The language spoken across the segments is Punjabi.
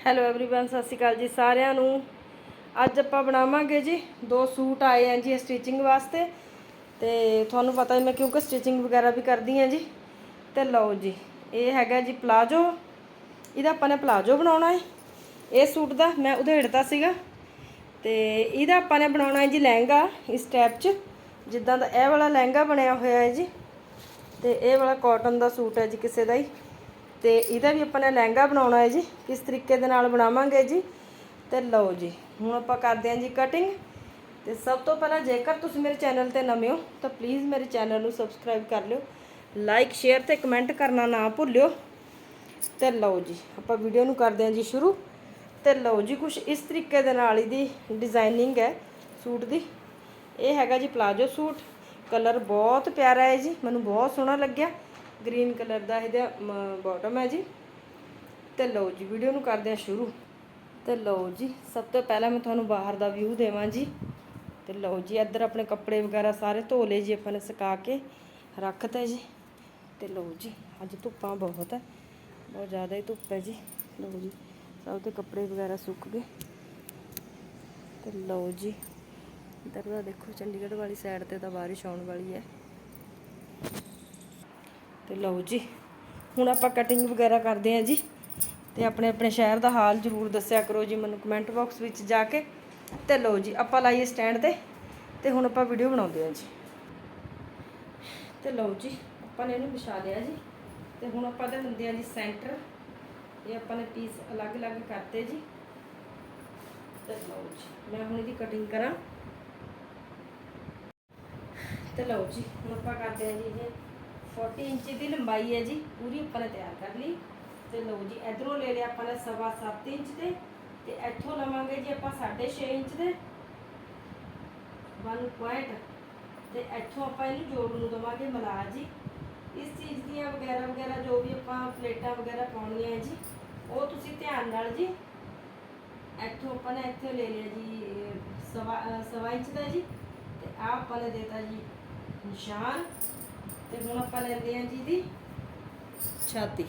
ਹੈਲੋ एवरीवन ਸਤਿ ਸ਼੍ਰੀ ਅਕਾਲ ਜੀ ਸਾਰਿਆਂ ਨੂੰ ਅੱਜ ਆਪਾਂ ਬਣਾਵਾਂਗੇ ਜੀ ਦੋ ਸੂਟ ਆਏ ਆ ਜੀ ਸਟਿਚਿੰਗ ਵਾਸਤੇ ਤੇ ਤੁਹਾਨੂੰ ਪਤਾ ਹੀ ਮੈਂ ਕਿਉਂਕਿ ਸਟਿਚਿੰਗ ਵਗੈਰਾ ਵੀ ਕਰਦੀ ਆ ਜੀ ਤੇ ਲਓ ਜੀ ਇਹ ਹੈਗਾ ਜੀ ਪਲਾਜੋ ਇਹਦਾ ਆਪਾਂ ਨੇ ਪਲਾਜੋ ਬਣਾਉਣਾ ਹੈ ਇਹ ਸੂਟ ਦਾ ਮੈਂ ਉਧੇੜਤਾ ਸੀਗਾ ਤੇ ਇਹਦਾ ਆਪਾਂ ਨੇ ਬਣਾਉਣਾ ਹੈ ਜੀ ਲਹਿੰਗਾ ਇਸ ਟਾਈਪ 'ਚ ਜਿੱਦਾਂ ਦਾ ਇਹ ਵਾਲਾ ਲਹਿੰਗਾ ਬਣਿਆ ਹੋਇਆ ਹੈ ਜੀ ਤੇ ਇਹ ਵਾਲਾ ਕਾਟਨ ਦਾ ਸੂਟ ਹੈ ਜੀ ਕਿਸੇ ਦਾ ਹੀ ਤੇ ਇਹਦਾ ਵੀ ਆਪਾਂ ਨੇ ਲਹਿੰਗਾ ਬਣਾਉਣਾ ਹੈ ਜੀ। ਕਿਸ ਤਰੀਕੇ ਦੇ ਨਾਲ ਬਣਾਵਾਂਗੇ ਜੀ। ਤੇ ਲਓ ਜੀ, ਹੁਣ ਆਪਾਂ ਕਰਦੇ ਹਾਂ ਜੀ ਕਟਿੰਗ ਤੇ ਸਭ ਤੋਂ ਪਹਿਲਾਂ ਜੇਕਰ ਤੁਸੀਂ ਮੇਰੇ ਚੈਨਲ ਤੇ ਨਵੇਂ ਹੋ, ਤਾਂ ਪਲੀਜ਼ ਮੇਰੇ ਚੈਨਲ ਨੂੰ ਸਬਸਕ੍ਰਾਈਬ ਕਰ ਲਿਓ। ਲਾਈਕ ਸ਼ੇਅਰ ਤੇ ਕਮੈਂਟ ਕਰਨਾ ਨਾ ਭੁੱਲਿਓ। ਤੇ ਲਓ ਜੀ, ਆਪਾਂ ਵੀਡੀਓ ਨੂੰ ਕਰਦੇ ਹਾਂ ਜੀ ਸ਼ੁਰੂ। ਤੇ ਲਓ ਜੀ ਕੁਝ ਇਸ ਤਰੀਕੇ ਦੇ ਨਾਲ ਇਹਦੀ ਡਿਜ਼ਾਈਨਿੰਗ ਹੈ ਸੂਟ ਦੀ। ਇਹ ਹੈਗਾ ਜੀ ਪਲਾਜੋ ਸੂਟ। ਕਲਰ ਬਹੁਤ ਪਿਆਰਾ ਹੈ ਜੀ, ਮੈਨੂੰ ਬਹੁਤ ਸੋਹਣਾ ਲੱਗਿਆ। ਗ੍ਰੀਨ ਕਲਰ ਦਾ ਇਹਦਾ ਬਾਟਮ ਹੈ ਜੀ। ਤੇ ਲਓ ਜੀ ਵੀਡੀਓ ਨੂੰ ਕਰਦੇ ਹਾਂ ਸ਼ੁਰੂ। ਤੇ ਲਓ ਜੀ, ਸਭ ਤੋਂ ਪਹਿਲਾਂ ਮੈਂ ਤੁਹਾਨੂੰ ਬਾਹਰ ਦਾ ਵਿਊ ਦੇਵਾਂ ਜੀ। ਤੇ ਲਓ ਜੀ, ਇੱਧਰ ਆਪਣੇ ਕੱਪੜੇ ਵਗੈਰਾ ਸਾਰੇ ਧੋ ਲਏ ਜੀ ਆਪਾਂ ਨੇ, ਸੁਕਾ ਕੇ ਰੱਖਤਾ ਜੀ। ਤੇ ਲਓ ਜੀ, ਅੱਜ ਧੁੱਪਾਂ ਬਹੁਤ ਹੈ। ਬਹੁਤ ਜ਼ਿਆਦਾ ਹੀ ਧੁੱਪ ਹੈ ਜੀ। ਲਓ ਜੀ, ਸਭ ਦੇ ਕੱਪੜੇ ਵਗੈਰਾ ਸੁੱਕ ਗਏ। ਤੇ ਲਓ ਜੀ, ਇੱਧਰ ਦਾ ਦੇਖੋ, ਚੰਡੀਗੜ੍ਹ ਵਾਲੀ ਸਾਈਡ ਤੇ ਤਾਂ ਬਾਰਿਸ਼ ਆਉਣ ਵਾਲੀ ਹੈ। ਤੇ ਲਓ ਜੀ, ਹੁਣ ਆਪਾਂ ਕਟਿੰਗ ਵਗੈਰਾ ਕਰਦੇ ਹਾਂ ਜੀ ਤੇ ਆਪਣੇ ਆਪਣੇ ਸ਼ਹਿਰ ਦਾ ਹਾਲ ਜ਼ਰੂਰ ਦੱਸਿਆ ਕਰੋ ਜੀ ਮੈਨੂੰ ਕਮੈਂਟ ਬਾਕਸ ਵਿੱਚ ਜਾ ਕੇ ਤੇ ਲਓ ਜੀ, ਆਪਾਂ ਲਾਈਏ ਸਟੈਂਡ ਤੇ ਤੇ ਹੁਣ ਆਪਾਂ ਵੀਡੀਓ ਬਣਾਉਂਦੇ ਹਾਂ ਜੀ। ਤੇ ਲਓ ਜੀ, ਆਪਾਂ ਨੇ ਇਹਨੂੰ ਵਿਛਾ ਲਿਆ ਜੀ ਤੇ ਹੁਣ ਆਪਾਂ ਦੇ ਹੁੰਦੇ ਆ ਜੀ ਸੈਂਟਰ ਇਹ ਆਪਾਂ ਨੇ ਪੀਸ ਅਲੱਗ-ਅਲੱਗ ਕਰਤੇ ਜੀ। ਤੇ ਲਓ ਜੀ, ਮੈਂ ਹੁਣ ਇਹਦੀ ਕਟਿੰਗ ਕਰਾਂ। ਤੇ ਲਓ ਜੀ, ਹੁਣ ਆਪਾਂ ਕਰਦੇ ਹਾਂ ਜੀ ਇਹ। 40 ਇੰਚ ਦੀ ਲੰਬਾਈ ਹੈ ਜੀ, ਪੂਰੀ ਆਪਾਂ ਨੇ ਤਿਆਰ ਕਰ ਲਈ। ਤੇ ਲਓ ਜੀ, ਇਧਰੋਂ ਲੈ ਲਿਆ ਆਪਾਂ ਨੇ ਸਵਾ 7 ਇੰਚ ਤੇ ਤੇ ਇੱਥੋਂ ਲਵਾਂਗੇ ਜੀ ਆਪਾਂ 6.5 ਇੰਚ ਦੇ। 1 ਪੁਆਇੰਟ ਤੇ ਇੱਥੋਂ ਆਪਾਂ ਇਹਨੂੰ ਜੋੜ ਨੂੰ ਦਵਾਂਗੇ ਮਲਾ ਜੀ। ਇਸ ਚੀਜ਼ ਦੀਆਂ ਵਗੈਰਾ ਵਗੈਰਾ ਜੋ ਵੀ ਆਪਾਂ ਪਲੇਟਾਂ ਵਗੈਰਾ ਪਾਉਣੀਆਂ ਜੀ, ਉਹ ਤੁਸੀਂ ਧਿਆਨ ਨਾਲ ਜੀ, ਇੱਥੋਂ ਆਪਾਂ ਨੇ ਇੱਥੇ ਲੈ ਲਿਆ ਜੀ ਸਵਾ ਸਵਾ ਇੰਚ ਦਾ ਜੀ। ਤੇ ਆਹ ਆਪਾਂ ਨੇ ਦੇਤਾ ਜੀ ਨਿਸ਼ਾਨ। ਤੇ ਹੁਣ ਆਪਾਂ ਲੈਂਦੇ ਹਾਂ ਜੀ ਦੀ ਛਾਤੀ।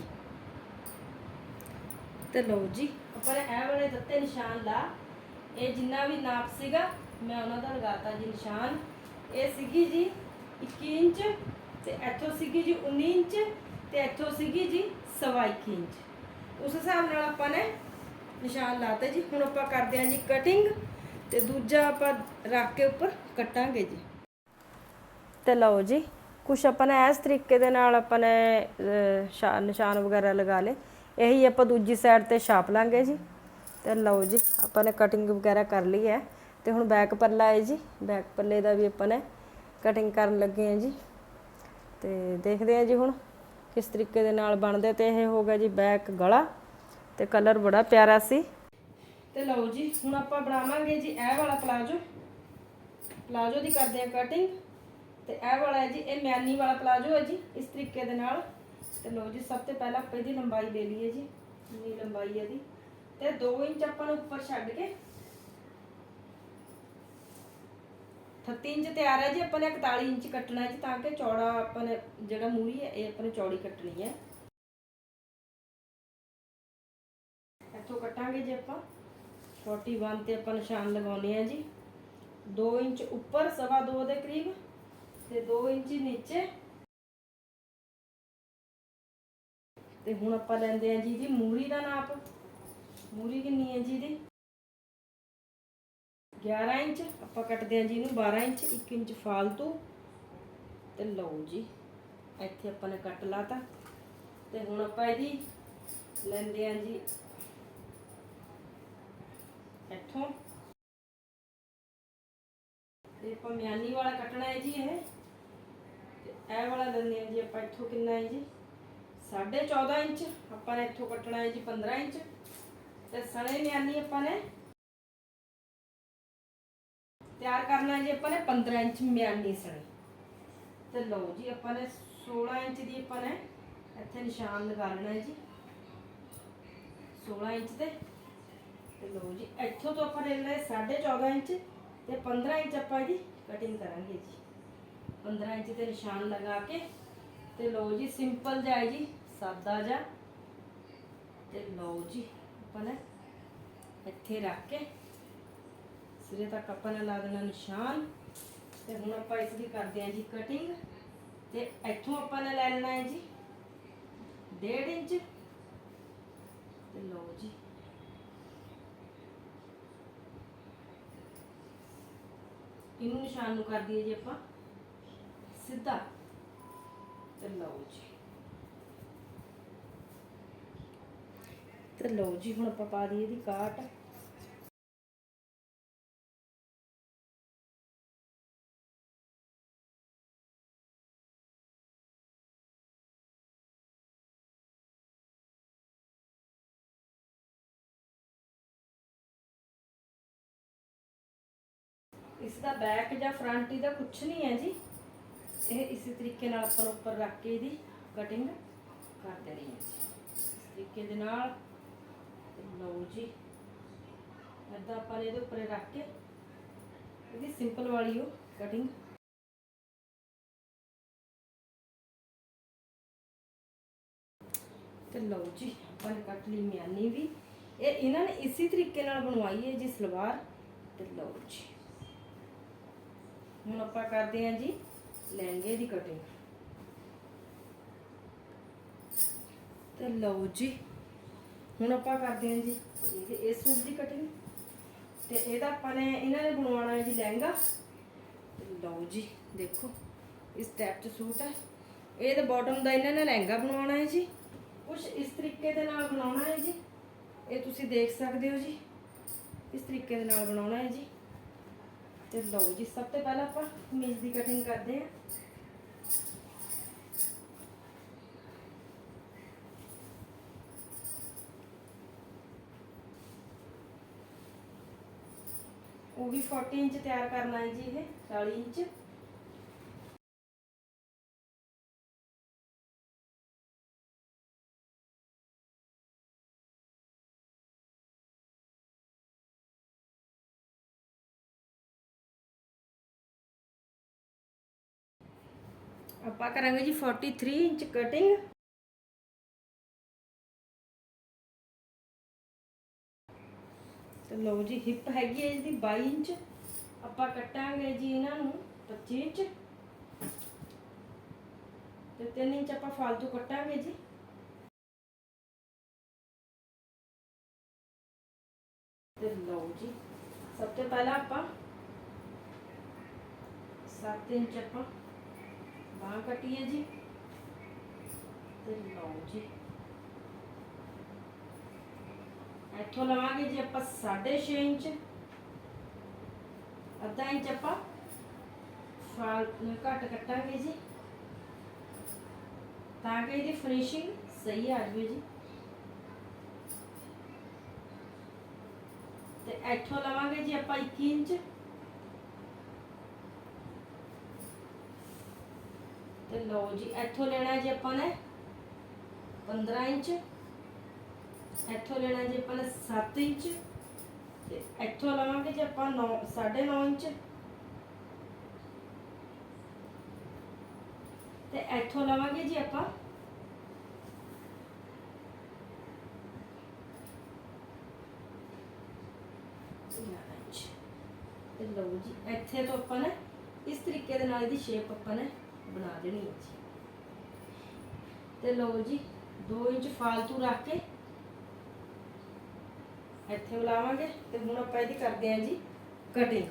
ਤੇ ਲਓ ਜੀ, ਆਪਾਂ ਨੇ ਇਹ ਵਾਲੇ ਦਿੱਤੇ ਨਿਸ਼ਾਨ ਲਾ। ਇਹ ਜਿੰਨਾ ਵੀ ਨਾਪ ਸੀਗਾ, ਮੈਂ ਉਹਨਾਂ ਦਾ ਲਗਾਤਾ ਜੀ ਨਿਸ਼ਾਨ। ਇਹ ਸੀਗੀ ਜੀ 21 ਇੰਚ, ਤੇ ਇੱਥੋਂ ਸੀਗੀ ਜੀ 19 ਇੰਚ, ਤੇ ਇੱਥੋਂ ਸੀਗੀ ਜੀ ਸਵਾ 21 ਇੰਚ। ਉਸ ਹਿਸਾਬ ਨਾਲ ਆਪਾਂ ਨੇ ਨਿਸ਼ਾਨ ਲਾਤੇ ਜੀ। ਹੁਣ ਆਪਾਂ ਕਰਦੇ ਹਾਂ ਜੀ ਕਟਿੰਗ ਤੇ ਦੂਜਾ ਆਪਾਂ ਰੱਖ ਕੇ ਉੱਪਰ ਕੱਟਾਂਗੇ ਜੀ। ਤੇ ਲਓ ਜੀ ਕੁਛ ਆਪਾਂ ਨੇ ਇਸ ਤਰੀਕੇ ਦੇ ਨਾਲ ਆਪਾਂ ਨੇ ਸ਼ਾ- ਨਿਸ਼ਾਨ ਵਗੈਰਾ ਲਗਾ ਲਏ। ਇਹੀ ਆਪਾਂ ਦੂਜੀ ਸਾਈਡ ਤੇ ਛਾਪ ਲਾਂਗੇ ਜੀ। ਤੇ ਲਓ ਜੀ, ਆਪਾਂ ਨੇ ਕਟਿੰਗ ਵਗੈਰਾ ਕਰ ਲਈ ਹੈ। ਤੇ ਹੁਣ ਬੈਕ ਪੱਲਾ ਹੈ ਜੀ। ਬੈਕ ਪੱਲੇ ਦਾ ਵੀ ਆਪਾਂ ਨੇ ਕਟਿੰਗ ਕਰਨ ਲੱਗੇ ਹਾਂ ਜੀ। ਤੇ ਦੇਖਦੇ ਹਾਂ ਜੀ ਹੁਣ ਕਿਸ ਤਰੀਕੇ ਦੇ ਨਾਲ ਬਣਦੇ ਤੇ ਇਹ ਹੋ ਗਿਆ ਜੀ ਬੈਕ ਗਲਾ। ਤੇ ਕਲਰ ਬੜਾ ਪਿਆਰਾ ਸੀ। ਤੇ ਲਓ ਜੀ, ਹੁਣ ਆਪਾਂ ਬਣਾਵਾਂਗੇ ਜੀ ਇਹ ਵਾਲਾ ਪਲਾਜੋ। ਪਲਾਜੋ ਦੀ ਕਰਦੇ ਹਾਂ ਕਟਿੰਗ ਤੇ ਇਹ ਵਾਲਾ ਹੈ ਜੀ, ਇਹ ਮਿਆਨੀ ਵਾਲਾ ਪਲਾਜੋ ਹੈ ਜੀ, ਇਸ ਤਰੀਕੇ ਦੇ ਨਾਲ। ਤੇ ਲਓ ਜੀ, ਸਭ ਤੋਂ ਪਹਿਲਾਂ ਆਪਾਂ ਇਹਦੀ ਲੰਬਾਈ ਲੈ ਲਈਏ ਜੀ ਇੰਨੀ ਲੰਬਾਈ ਹੈ ਤੇ 2 ਇੰਚ ਆਪਾਂ ਨੂੰ ਉੱਪਰ ਛੱਡ ਕੇ 38 ਇੰਚ ਤਿਆਰ ਹੈ ਜੀ, ਆਪਾਂ ਨੇ 41 ਇੰਚ ਕੱਟਣਾ ਹੈ ਜੀ, ਤਾਂ ਕਿ ਚੌੜਾ ਆਪਾਂ ਨੇ ਜਿਹੜਾ ਮੂਰੀ ਹੈ, ਇਹ ਆਪਾਂ ਨੇ ਚੌੜੀ ਕੱਟਣੀ ਹੈ। ਇੱਥੋਂ ਕੱਟਾਂਗੇ ਜੀ ਆਪਾਂ। 41 ਤੇ ਆਪਾਂ ਨਿਸ਼ਾਨ ਲਗਾਉਣੇ ਆ ਜੀ। 2 ਇੰਚ ਉੱਪਰ, ਸਵਾ 2 ਦੇ ਕਰੀਬ। ਤੇ 2 ਇੰਚ ਨੀਚੇ। ਤੇ ਹੁਣ ਆਪਾਂ ਲੈਂਦੇ ਆ ਜੀ ਦੀ ਮੂਰੀ ਦਾ ਨਾਪ। ਮੂਰੀ ਕਿੰਨੀ ਹੈ ਜੀ ਦੀ? 11 ਇੰਚ। ਆਪਾਂ ਕੱਟਦੇ ਆ ਜੀ ਇਹਨੂੰ 12 ਇੰਚ। 1 ਇੰਚ ਫਾਲਤੂ। ਤੇ ਲਓ ਜੀ, ਇੱਥੇ ਆਪਾਂ ਨੇ ਕੱਟ ਲਾਤਾ। ਤੇ ਹੁਣ ਆਪਾਂ ਇਹਦੀ ਲੈਂਦੇ ਆ ਜੀ ਇੱਥੋਂ। ਤੇ ਆਪਾਂ ਮਿਆਨੀ ਵਾਲਾ ਕੱਟਣਾ ਹੈ ਜੀ ਇਹ। ਇਹ ਵਾਲਾ ਲੈਂਦੇ ਆ ਜੀ ਆਪਾਂ ਇੱਥੋਂ ਕਿੰਨਾ ਹੈ ਜੀ? 14.5 ਇੰਚ, ਆਪਾਂ ਨੇ ਇੱਥੋਂ ਕੱਟਣਾ ਹੈ ਜੀ 15 ਇੰਚ। ਤੇ ਸਣੇ ਮਿਆਨੀ ਆਪਾਂ ਨੇ ਤਿਆਰ ਕਰਨਾ ਜੀ ਆਪਾਂ ਨੇ 15 ਇੰਚ ਮਿਆਨੀ ਸਣੇ। ਤੇ ਲਓ ਜੀ ਆਪਾਂ ਨੇ 16 ਇੰਚ ਦੀ ਆਪਾਂ ਨੇ ਇੱਥੇ ਨਿਸ਼ਾਨ ਲਗਾ ਲੈਣਾ ਜੀ। 16 ਇੰਚ ਤੇ ਤੇ ਲਓ ਜੀ ਇੱਥੋਂ ਤੋਂ ਆਪਾਂ ਲੈ ਲਏ 14.5 ਇੰਚ। ਤੇ 15 ਇੰਚ ਆਪਾਂ ਇਹਦੀ ਕਟਿੰਗ ਕਰਾਂਗੇ ਜੀ। 15 ਇੰਚ ਤੇ ਨਿਸ਼ਾਨ ਲਗਾ ਕੇ ਤੇ ਲਓ ਜੀ ਸਿੰਪਲ ਜਾਏ ਜੀ, ਸਾਦਾ ਜਾ ਤੇ ਲਓ ਜੀ, ਆਪਾਂ ਨੇ ਇੱਥੇ ਰੱਖ ਕੇ ਸਿਰੇ ਤੱਕ ਆਪਾਂ ਨੇ ਲਾ ਦੇਣਾ ਨਿਸ਼ਾਨ। ਤੇ ਹੁਣ ਆਪਾਂ ਇਸ ਦੀ ਕਰਦੇ ਹਾਂ ਜੀ ਕਟਿੰਗ ਤੇ ਇੱਥੋਂ ਆਪਾਂ ਨੇ ਲੈ ਲੈਣਾ ਹੈ ਜੀ 1.5 ਇੰਚ। ਤੇ ਲਓ ਜੀ। ਇਹਨੂੰ ਨਿਸ਼ਾਨ ਨੂੰ ਕਰ ਦਈਏ ਜੀ ਆਪਾਂ। ਸਿੱਧਾ ਤੇ ਲਓ ਜੀ। ਤੇ ਲਓ ਜੀ, ਹੁਣ ਆਪਾਂ ਪਾ ਦਈਏ ਦੀ ਕਾਟ। ਇਸ ਦਾ ਬੈਕ ਜਾਂ ਫਰੰਟ ਇਹਦਾ ਕੁਛ ਨਹੀਂ ਹੈ ਜੀ। ਇਹ ਇਸੇ ਤਰੀਕੇ ਨਾਲ ਆਪਾਂ ਨੂੰ ਉੱਪਰ ਰੱਖ ਕੇ ਇਹਦੀ ਕਟਿੰਗ ਕਰ ਦੇਣੀ ਹੈ। ਜੀ ਇਸ ਤਰੀਕੇ ਦੇ ਨਾਲ ਲਓ ਜੀ, ਏਦਾਂ ਆਪਾਂ ਇਹਦੇ ਉੱਪਰ ਰੱਖ ਕੇ ਇਹਦੀ ਸਿੰਪਲ ਵਾਲੀ ਉਹ ਕਟਿੰਗ ਤੇ ਲਓ ਜੀ, ਆਪਾਂ ਕੱਟ ਲਈ ਮਿਆਨੀ ਵੀ। ਇਹ ਇਹਨਾਂ ਨੇ ਇਸੇ ਤਰੀਕੇ ਨਾਲ ਬਣਵਾਈ ਹੈ ਜੀ ਸਲਵਾਰ ਤੇ ਲਓ ਜੀ। ਹੁਣ ਆਪਾਂ ਕਰਦੇ ਹਾਂ ਜੀ ਲਹਿੰਗੇ ਦੀ ਕਟਿੰਗ ਤੇ ਲਓ ਜੀ, ਹੁਣ ਆਪਾਂ ਕਰਦੇ ਹਾਂ ਜੀ, ਇਹ ਇਸ ਸੂਟ ਦੀ ਕਟਿੰਗ ਤੇ ਇਹਦਾ ਆਪਾਂ ਨੇ ਇਹਨਾਂ ਨੇ ਬਣਵਾਉਣਾ ਹੈ ਜੀ ਲਹਿੰਗਾ। ਲਓ ਜੀ, ਦੇਖੋ, ਇਸ ਟੈਪ 'ਚ ਸੂਟ ਹੈ। ਇਹ ਤਾਂ ਬਾਟਮ ਦਾ ਇਹਨਾਂ ਨੇ ਲਹਿੰਗਾ ਬਣਵਾਉਣਾ ਹੈ ਜੀ। ਕੁਝ ਇਸ ਤਰੀਕੇ ਦੇ ਨਾਲ ਬਣਾਉਣਾ ਹੈ ਜੀ। ਇਹ ਤੁਸੀਂ ਦੇਖ ਸਕਦੇ ਹੋ ਜੀ। ਇਸ ਤਰੀਕੇ ਦੇ ਨਾਲ ਬਣਾਉਣਾ ਹੈ ਜੀ। ਤੇ ਲਓ ਜੀ ਸਭ ਤੋਂ ਪਹਿਲਾਂ ਆਪਾਂ ਕਮੀਜ਼ ਦੀ ਕਟਿੰਗ ਕਰਦੇ ਹਾਂ ਉਹ ਵੀ 40 ਇੰਚ ਤਿਆਰ ਕਰਨਾ ਹੈ ਜੀ ਇਹ 40 ਇੰਚ ਆਪਾਂ ਕਰਾਂਗੇ ਜੀ 43 ਇੰਚ ਕਟਿੰਗ ਤੇ ਲਓ ਜੀ ਹਿੱਪ ਹੈਗੀ ਹੈ ਇਹਦੀ 22 ਇੰਚ। ਆਪਾਂ ਕੱਟਾਂਗੇ ਜੀ ਇਹਨਾਂ ਨੂੰ 25 ਇੰਚ। ਤੇ 3 ਇੰਚ ਆਪਾਂ ਫਾਲਤੂ ਕੱਟਾਂਗੇ ਜੀ। ਤੇ ਲਓ ਜੀ, ਸਭ ਤੋਂ ਪਹਿਲਾਂ ਆਪਾਂ 7 ਇੰਚ ਆਪਾਂ ਬਾਂਹ ਕੱਟੀਏ ਜੀ। ਤੇ ਲਓ ਜੀ। ਇੱਥੋਂ ਲਵਾਂਗੇ ਜੀ ਆਪਾਂ 6.5 ਇੰਚ। ਅੱਧਾ ਇੰਚ ਆਪਾਂ ਫਾਲ ਘੱਟ ਕੱਟਾਂਗੇ ਜੀ। ਤਾਂ ਕਿ ਇਹਦੀ ਫਿਨਿਸ਼ਿੰਗ ਸਹੀ ਆ ਜਾਵੇ ਜੀ। ਤੇ ਇੱਥੋਂ ਲਵਾਂਗੇ ਜੀ ਆਪਾਂ 21 ਇੰਚ। ਤੇ ਲਓ ਜੀ, ਇੱਥੋਂ ਲੈਣਾ ਜੀ ਆਪਾਂ ਨੇ 15 ਇੰਚ। ਇੱਥੋਂ ਲੈਣਾ ਜੀ ਆਪਾਂ ਨੇ 7 ਇੰਚ। ਤੇ ਇੱਥੋਂ ਲਵਾਂਗੇ ਜੀ ਆਪਾਂ 9 9.5 ਇੰਚ। ਤੇ ਇੱਥੋਂ ਲਵਾਂਗੇ ਜੀ ਆਪਾਂ ਗਿਆਰਾਂ ਇੰਚ। ਤੇ ਲਓ ਜੀ, ਇੱਥੇ ਤੋਂ ਆਪਾਂ ਨੇ ਇਸ ਤਰੀਕੇ ਦੇ ਨਾਲ ਇਹਦੀ ਸ਼ੇਪ ਆਪਾਂ ਨੇ ਬਣਾ ਦੇਣੀ ਹੈ ਜੀ। ਤੇ ਲਓ ਜੀ 2 ਇੰਚ ਫਾਲਤੂ ਰੱਖ ਕੇ ਇੱਥੇ ਬੁਲਾਵਾਂਗੇ ਤੇ ਹੁਣ ਆਪਾਂ ਇਹਦੀ ਕਰਦੇ ਹਾਂ ਜੀ ਕਟਿੰਗ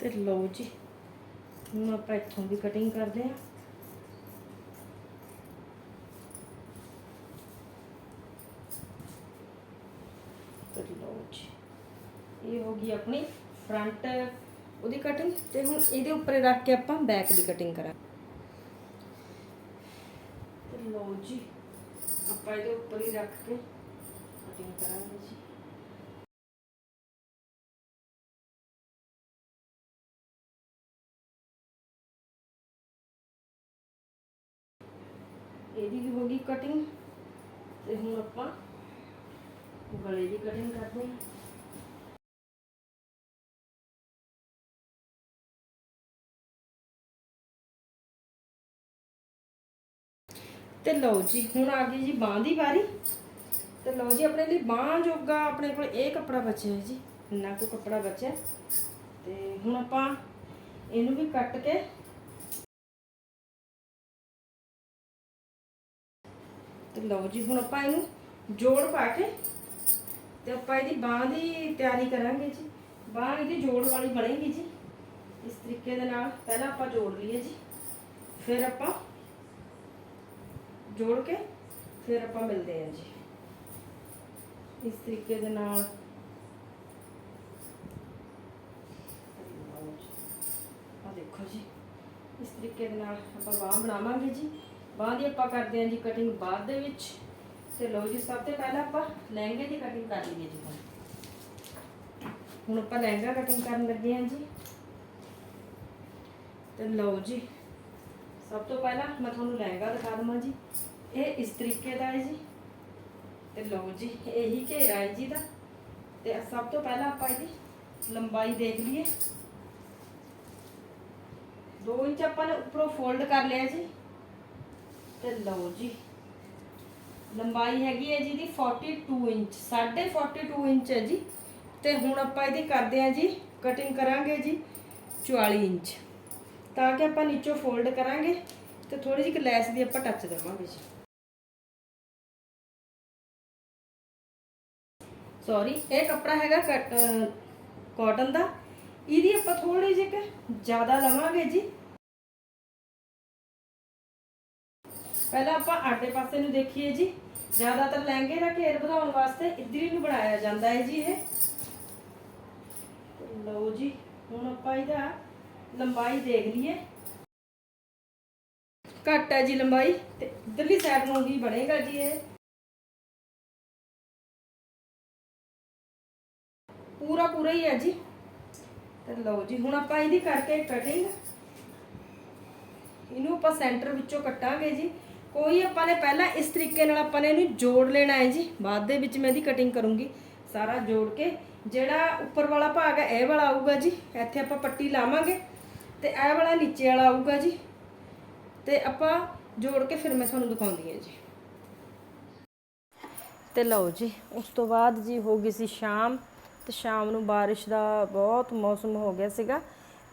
ਤੇ ਲਓ ਜੀ, ਹੁਣ ਆਪਾਂ ਇੱਥੋਂ ਵੀ ਕਟਿੰਗ ਕਰਦੇ ਹਾਂ ਤੇ ਲਓ ਜੀ ਇਹ ਹੋ ਗਈ ਆਪਣੀ ਫਰੰਟ ਉਹਦੀ ਕਟਿੰਗ ਤੇ ਹੁਣ ਇਹਦੇ ਉੱਪਰ ਰੱਖ ਕੇ ਆਪਾਂ ਬੈਕ ਦੀ ਕਟਿੰਗ ਕਰਾਂ ਤੇ ਜੀ, ਆਪਾਂ ਇਹਦੇ ਉੱਪਰ ਹੀ ਰੱਖ ਕੇ ਕਟਿੰਗ ਕਰਾਂਗੇ ਜੀ। ਇਹਦੀ ਵੀ ਹੋ ਗਈ ਕਟਿੰਗ ਤੇ ਹੁਣ ਆਪਾਂ ਗਲੇ ਦੀ ਕਟਿੰਗ ਕਰਦੇ ਹਾਂ। ਤੇ ਲਓ ਜੀ, ਹੁਣ ਆ ਗਈ ਜੀ ਬਾਂਹ ਦੀ ਵਾਰੀ। ਤੇ ਲਓ ਜੀ, ਆਪਣੇ ਲਈ ਬਾਂਹ ਜੋਗਾ ਆਪਣੇ ਕੋਲ ਇਹ ਕੱਪੜਾ ਬਚਿਆ ਹੈ ਜੀ, ਇੰਨਾ ਕੁ ਕੱਪੜਾ ਬਚਿਆ। ਤੇ ਹੁਣ ਆਪਾਂ ਇਹਨੂੰ ਵੀ ਕੱਟ ਕੇ ਤੇ ਲਓ ਜੀ, ਹੁਣ ਆਪਾਂ ਇਹਨੂੰ ਜੋੜ ਪਾ ਕੇ ਤੇ ਆਪਾਂ ਇਹਦੀ ਬਾਂਹ ਦੀ ਤਿਆਰੀ ਕਰਾਂਗੇ ਜੀ। ਬਾਂਹ ਇਹਦੀ ਜੋੜ ਵਾਲੀ ਬਣੇਗੀ ਜੀ। ਇਸ ਤਰੀਕੇ ਦੇ ਨਾਲ ਪਹਿਲਾਂ ਆਪਾਂ ਜੋੜ ਲਈਏ ਜੀ। ਫਿਰ ਆਪਾਂ ਜੋੜ ਕੇ ਫਿਰ ਆਪਾਂ ਮਿਲਦੇ ਹਾਂ ਜੀ। ਇਸ ਤਰੀਕੇ ਦੇ ਨਾਲ। ਆ ਦੇਖੋ ਜੀ, ਇਸ ਤਰੀਕੇ ਦੇ ਨਾਲ ਆਪਾਂ ਬਾਂਹ ਬਣਾਵਾਂਗੇ ਜੀ। ਬਾਂਹ ਦੀ ਆਪਾਂ ਕਰਦੇ ਹਾਂ ਜੀ ਕਟਿੰਗ ਬਾਅਦ ਦੇ ਵਿੱਚ। ਤੇ ਲਓ ਜੀ, ਸਭ ਤੋਂ ਪਹਿਲਾਂ ਆਪਾਂ ਲਹਿੰਗੇ ਦੀ ਕਟਿੰਗ ਕਰ ਲਈਏ ਜੀ ਹੁਣ। ਹੁਣ ਆਪਾਂ ਲਹਿੰਗਾ ਕਟਿੰਗ ਕਰਨ ਲੱਗੇ ਹਾਂ ਜੀ। ਤੇ ਲਓ ਜੀ ਸਭ ਤੋਂ ਪਹਿਲਾਂ ਮੈਂ ਤੁਹਾਨੂੰ ਲਹਿੰਗਾ ਦਿਖਾ ਦਵਾਂ ਜੀ। ਇਹ ਇਸ ਤਰੀਕੇ ਦਾ ਹੈ ਜੀ। ਤੇ ਲਓ ਜੀ, ਇਹੀ ਘੇਰਾ ਹੈ ਜੀ ਦਾ। ਤੇ ਸਭ ਤੋਂ ਪਹਿਲਾਂ ਆਪਾਂ ਇਹਦੀ ਲੰਬਾਈ ਦੇਖ ਲਈਏ। 2 ਇੰਚ ਆਪਾਂ ਨੇ ਉੱਪਰੋਂ ਫੋਲਡ ਕਰ ਲਿਆ ਜੀ। ਤੇ ਲਓ ਜੀ, ਲੰਬਾਈ ਹੈਗੀ ਹੈ ਜੀ ਦੀ 42 ਇੰਚ 42 ਇੰਚ ਹੈ ਜੀ। ਤੇ ਹੁਣ ਆਪਾਂ ਇਹਦੀ ਕਰਦੇ ਹਾਂ ਜੀ ਕਟਿੰਗ ਕਰਾਂਗੇ ਜੀ 44 ਇੰਚ। ਤਾਂ ਕਿ ਆਪਾਂ ਨੀਚੋਂ ਫੋਲਡ ਕਰਾਂਗੇ ਤੇ ਥੋੜੀ ਜਿਹੀ ਲੈਸ ਦੀ ਆਪਾਂ ਟੱਚ ਦੇਵਾਂਗੇ ਜੀ। ਸੌਰੀ ਇਹ ਕੱਪੜਾ ਹੈਗਾ ਕਾਟਨ ਦਾ। ਇਹਦੀ ਆਪਾਂ ਥੋੜੀ ਜਿਹੀ ਜ਼ਿਆਦਾ ਲਵਾਂਗੇ ਜੀ। ਪਹਿਲਾਂ ਆਪਾਂ ਆਟੇ ਪਾਸੇ ਨੂੰ ਦੇਖੀਏ ਜੀ। ਜ਼ਿਆਦਾਤਰ ਲਹਿੰਗੇ ਦਾ ਘੇਰ ਵਧਾਉਣ ਵਾਸਤੇ ਇੱਧਰ ਹੀ ਨੂੰ ਬਣਾਇਆ ਜਾਂਦਾ ਹੈ ਜੀ ਇਹ। ਲਓ ਜੀ, ਹੁਣ ਆਪਾਂ ਇਹਦਾ ਲੰਬਾਈ ਦੇਖ ਲਈਏ। ਘੱਟ ਹੈ ਜੀ ਲੰਬਾਈ ਤੇ ਇਧਰਲੀ ਸਾਈਡ ਨੂੰ ਵੀ ਬਣੇਗਾ ਜੀ ਇਹ। ਪੂਰਾ ਪੂਰਾ ਹੀ ਹੈ ਜੀ। ਤੇ ਲਓ ਜੀ, ਹੁਣ ਆਪਾਂ ਇਹਦੀ ਕਰਕੇ ਕਟਿੰਗ ਇਹਨੂੰ ਆਪਾਂ ਸੈਂਟਰ ਵਿੱਚੋਂ ਕੱਟਾਂਗੇ ਜੀ। ਕੋਈ ਆਪਾਂ ਨੇ ਪਹਿਲਾਂ ਇਸ ਤਰੀਕੇ ਨਾਲ ਆਪਾਂ ਨੇ ਇਹਨੂੰ ਜੋੜ ਲੈਣਾ ਹੈ ਜੀ। ਬਾਅਦ ਦੇ ਵਿੱਚ ਮੈਂ ਇਹਦੀ ਕਟਿੰਗ ਕਰੂੰਗੀ। ਸਾਰਾ ਜੋੜ ਕੇ ਜਿਹੜਾ ਉੱਪਰ ਵਾਲਾ ਭਾਗ ਹੈ, ਇਹ ਵਾਲਾ ਆਊਗਾ ਜੀ। ਇੱਥੇ ਆਪਾਂ ਪੱਟੀ ਲਾਵਾਂਗੇ। ਤੇ ਇਹ ਵਾਲਾ ਨੀਚੇ ਵਾਲਾ ਆਊਗਾ ਜੀ। ਤੇ ਆਪਾਂ ਜੋੜ ਕੇ ਫਿਰ ਮੈਂ ਤੁਹਾਨੂੰ ਦਿਖਾਉਂਦੀ ਹਾਂ ਜੀ। ਤੇ ਲਓ ਜੀ, ਉਸ ਤੋਂ ਬਾਅਦ ਜੀ ਹੋ ਗਈ ਸੀ ਸ਼ਾਮ। ਤੇ ਸ਼ਾਮ ਨੂੰ ਬਾਰਿਸ਼ ਦਾ ਬਹੁਤ ਮੌਸਮ ਹੋ ਗਿਆ ਸੀਗਾ।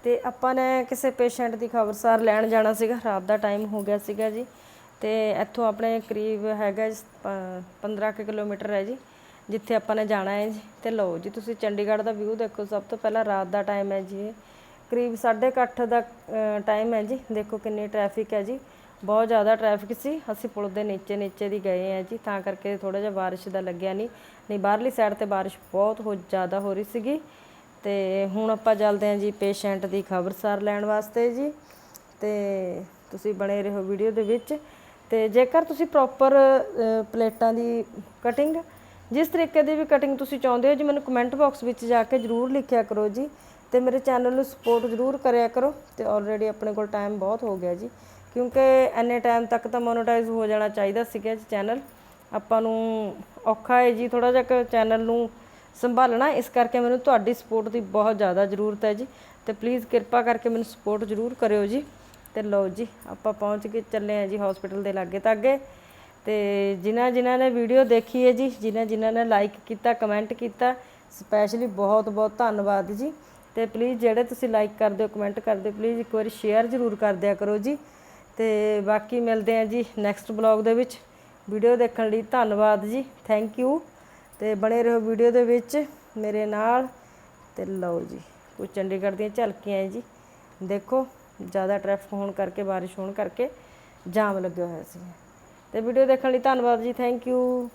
ਤੇ ਆਪਾਂ ਨੇ ਕਿਸੇ ਪੇਸ਼ੈਂਟ ਦੀ ਖਬਰਸਾਰ ਲੈਣ ਜਾਣਾ ਸੀਗਾ। ਰਾਤ ਦਾ ਟਾਈਮ ਹੋ ਗਿਆ ਸੀਗਾ ਜੀ। ਤੇ ਇੱਥੋਂ ਆਪਣੇ ਕਰੀਬ ਹੈਗਾ 15 ਕਿਲੋਮੀਟਰ ਹੈ ਜੀ, ਜਿੱਥੇ ਆਪਾਂ ਨੇ ਜਾਣਾ ਹੈ ਜੀ। ਤੇ ਲਓ ਜੀ, ਤੁਸੀਂ ਚੰਡੀਗੜ੍ਹ ਦਾ ਵਿਊ ਦੇਖੋ। ਸਭ ਤੋਂ ਪਹਿਲਾਂ ਰਾਤ ਦਾ ਟਾਈਮ ਹੈ ਜੀ। ਕਰੀਬ 8:30 ਦਾ ਟਾਈਮ ਹੈ ਜੀ। ਦੇਖੋ ਕਿੰਨੀ ਟ੍ਰੈਫਿਕ ਹੈ ਜੀ। ਬਹੁਤ ਜ਼ਿਆਦਾ ਟ੍ਰੈਫਿਕ ਸੀ। ਅਸੀਂ ਪੁਲ ਦੇ ਨੀਚੇ ਨੀਚੇ ਦੀ ਗਏ ਆ ਜੀ। ਤਾਂ ਕਰਕੇ ਥੋੜਾ ਜਿਹਾ ਬਾਰਿਸ਼ ਦਾ ਲੱਗਿਆ ਨਹੀਂ। ਨਹੀਂ, ਬਾਹਰਲੀ ਸਾਈਡ ਤੇ ਬਾਰਿਸ਼ ਬਹੁਤ ਹੋ, ਜ਼ਿਆਦਾ ਹੋ ਰਹੀ ਸੀਗੀ। ਤੇ ਹੁਣ ਆਪਾਂ ਚੱਲਦੇ ਹਾਂ ਜੀ ਪੇਸ਼ੈਂਟ ਦੀ ਖਬਰਸਾਰ ਲੈਣ ਵਾਸਤੇ ਜੀ। ਤੇ ਤੁਸੀਂ ਬਣੇ ਰਹੋ ਵੀਡੀਓ ਦੇ ਵਿੱਚ। ਤੇ ਜੇਕਰ ਤੁਸੀਂ ਪ੍ਰੋਪਰ ਪਲੇਟਾਂ ਦੀ ਕਟਿੰਗ ਜਿਸ ਤਰੀਕੇ ਦੀ ਵੀ ਕਟਿੰਗ ਤੁਸੀਂ ਚਾਹੁੰਦੇ ਹੋ ਜੀ, ਮੈਨੂੰ ਕਮੈਂਟ ਬਾਕਸ ਵਿੱਚ ਜਾ ਕੇ ਜਰੂਰ ਲਿਖਿਆ ਕਰੋ ਜੀ। ਤੇ ਮੇਰੇ ਚੈਨਲ ਨੂੰ ਸਪੋਰਟ ਜਰੂਰ ਕਰਿਆ ਕਰੋ ਤੇ ਆਲਰੇਡੀ ਆਪਣੇ ਕੋਲ ਟਾਈਮ ਬਹੁਤ ਹੋ ਗਿਆ ਜੀ। ਕਿਉਂਕਿ ਐਨੇ ਟਾਈਮ ਤੱਕ ਤਾਂ ਮੋਨੇਟਾਈਜ਼ ਹੋ ਜਾਣਾ ਚਾਹੀਦਾ ਸੀਗਾ ਜੀ ਚੈਨਲ ਆਪਾਂ ਨੂੰ ਔਖਾ ਹੈ ਜੀ ਥੋੜਾ ਜਿਹਾ ਚੈਨਲ ਨੂੰ ਸੰਭਾਲਣਾ, ਇਸ ਕਰਕੇ ਮੈਨੂੰ ਤੁਹਾਡੀ ਸਪੋਰਟ ਦੀ ਬਹੁਤ ਜ਼ਿਆਦਾ ਜ਼ਰੂਰਤ ਹੈ ਜੀ। ਤੇ ਪਲੀਜ਼ ਕਿਰਪਾ ਕਰਕੇ ਮੈਨੂੰ ਸਪੋਰਟ ਜ਼ਰੂਰ ਕਰਿਓ ਜੀ। ਤੇ ਲਓ ਜੀ, ਆਪਾਂ ਪਹੁੰਚ ਕੇ ਚੱਲੇ ਆ ਜੀ ਹਸਪੀਟਲ ਦੇ ਲਾਗੇ ਤਾਗੇ ਤੇ ਜਿਨ੍ਹਾਂ ਜਿਨ੍ਹਾਂ ਨੇ ਵੀਡੀਓ ਦੇਖੀ ਹੈ ਜੀ, ਜਿਨ੍ਹਾਂ ਜਿਨ੍ਹਾਂ ਨੇ ਲਾਈਕ ਕੀਤਾ ਕਮੈਂਟ ਕੀਤਾ ਸਪੈਸ਼ਲੀ ਬਹੁਤ ਬਹੁਤ ਧੰਨਵਾਦ ਜੀ। ਤੇ ਪਲੀਜ਼ ਜਿਹੜੇ ਤੁਸੀਂ ਲਾਈਕ ਕਰਦੇ ਹੋ ਕਮੈਂਟ ਕਰਦੇ ਹੋ ਪਲੀਜ਼ ਇੱਕ ਵਾਰੀ ਸ਼ੇਅਰ ਜ਼ਰੂਰ ਕਰ ਦਿਆ ਕਰੋ ਜੀ। ਤੇ ਬਾਕੀ ਮਿਲਦੇ ਆ ਜੀ ਨੈਕਸਟ ਬਲੌਗ ਦੇ ਵਿੱਚ। ਵੀਡੀਓ ਦੇਖਣ ਲਈ ਧੰਨਵਾਦ ਜੀ। ਥੈਂਕ ਯੂ ਤੇ ਬਣੇ ਰਹੋ ਵੀਡੀਓ ਦੇ ਵਿੱਚ ਮੇਰੇ ਨਾਲ। ਤੇ ਲਓ ਜੀ ਕੁਝ ਚੰਡੀਗੜ੍ਹ ਦੀਆਂ ਝਲਕੀਆਂ ਹੈ ਜੀ। ਦੇਖੋ, ਜ਼ਿਆਦਾ ਟ੍ਰੈਫਿਕ ਹੋਣ ਕਰਕੇ, ਬਾਰਿਸ਼ ਹੋਣ ਕਰਕੇ ਜਾਮ ਲੱਗਿਆ ਹੋਇਆ ਸੀ। ਤੇ ਵੀਡੀਓ ਦੇਖਣ ਲਈ ਧੰਨਵਾਦ ਜੀ। Thank you